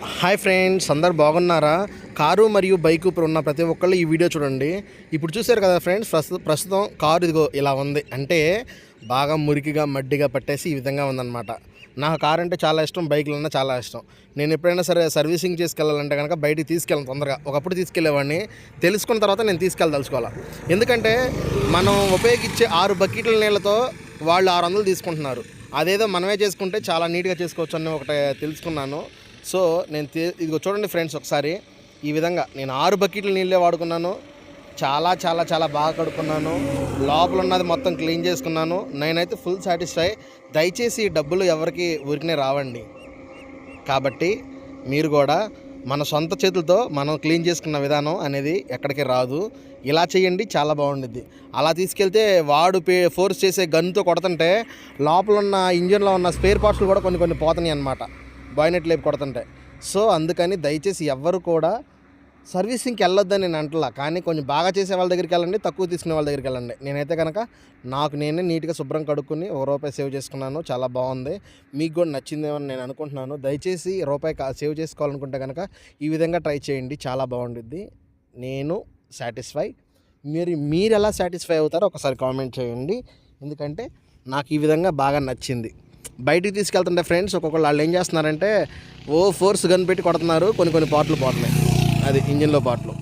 Hi friends అందరు బాగున్నారా? Car మరియు బైక్ ఇప్పుడు ఉన్న ప్రతి ఒక్కళ్ళు ఈ వీడియో చూడండి. ఇప్పుడు చూశారు కదా ఫ్రెండ్స్ ప్రస్తుతం ప్రస్తుతం కారు ఇదిగో ఇలా ఉంది. అంటే బాగా మురికిగా మడ్డిగా పట్టేసి ఈ విధంగా ఉందన్నమాట. నాకు కారు అంటే చాలా ఇష్టం బైక్లన్నా చాలా ఇష్టం. నేను ఎప్పుడైనా సరే సర్వీసింగ్ చేసుకెళ్ళాలంటే కనుక బయటికి తీసుకెళ్ళను తొందరగా. ఒకప్పుడు తీసుకెళ్ళేవాడిని. తెలుసుకున్న తర్వాత నేను తీసుకెళ్ళదలుచుకోవాలి. ఎందుకంటే మనం ఉపయోగించే ఆరు బకెట్ల నీళ్ళతో వాళ్ళు ఆరు వందలు తీసుకుంటున్నారు. అదేదో మనమే చేసుకుంటే చాలా నీట్గా చేసుకోవచ్చు అని ఒకటి తెలుసుకున్నాను. సో నేను ఇదిగో చూడండి ఫ్రెండ్స్ ఒకసారి. ఈ విధంగా నేను ఆరు బకెట్లు నీళ్ళే వాడుకున్నాను. చాలా చాలా చాలా బాగా కడుక్కున్నాను. లోపల ఉన్నది మొత్తం క్లీన్ చేసుకున్నాను. నేనైతే ఫుల్ సాటిస్ఫై. దయచేసి డబ్బులు ఎవరికి ఊరికనే రావండి. కాబట్టి మీరు కూడా మన సొంత చేతులతో మనం క్లీన్ చేసుకున్న విధానం అనేది ఎక్కడికి రాదు. ఇలా చేయండి చాలా బాగుండిద్ది. అలా తీసుకెళ్తే వాడు పే ఫోర్స్ చేసే గన్తో కొడుతుంటే లోపల ఉన్న ఇంజన్లో ఉన్న స్పేర్ పార్ట్స్లు కూడా కొన్ని కొన్ని పోతున్నాయి అన్నమాట బాయినెట్ లేపు కొడుతుంటాయి సో అందుకని దయచేసి ఎవ్వరు కూడా సర్వీసింగ్కి వెళ్ళొద్దని నేను అంటలా. కానీ కొంచెం బాగా చేసే వాళ్ళ దగ్గరికి వెళ్ళండి తక్కువ తీసుకునే వాళ్ళ దగ్గరికి వెళ్ళండి. నేనైతే కనుక నాకు నేనే నీట్గా శుభ్రం కడుక్కుని ఒక రూపాయి సేవ్ చేసుకున్నాను. చాలా బాగుంది. మీకు కూడా నచ్చిందేమని నేను అనుకుంటున్నాను. దయచేసి రూపాయి కా- సేవ్ చేసుకోవాలనుకుంటే కనుక ఈ విధంగా ట్రై చేయండి. చాలా బాగుండిద్ది. నేను సాటిస్ఫై. మీరు మీరు ఎలా సాటిస్ఫై అవుతారో ఒకసారి కామెంట్ చేయండి. ఎందుకంటే నాకు ఈ విధంగా బాగా నచ్చింది. బయటికి తీసుకెళ్తుంటే ఫ్రెండ్స్ ఒక్కొక్కళ్ళు వాళ్ళు ఏం చేస్తున్నారంటే ఓ ఫోర్స్ గన్ పెట్టి కొడుతున్నారు కొన్ని కొన్ని పాటలు పోతున్నాయి అది ఇంజిన్లో పార్ట్లు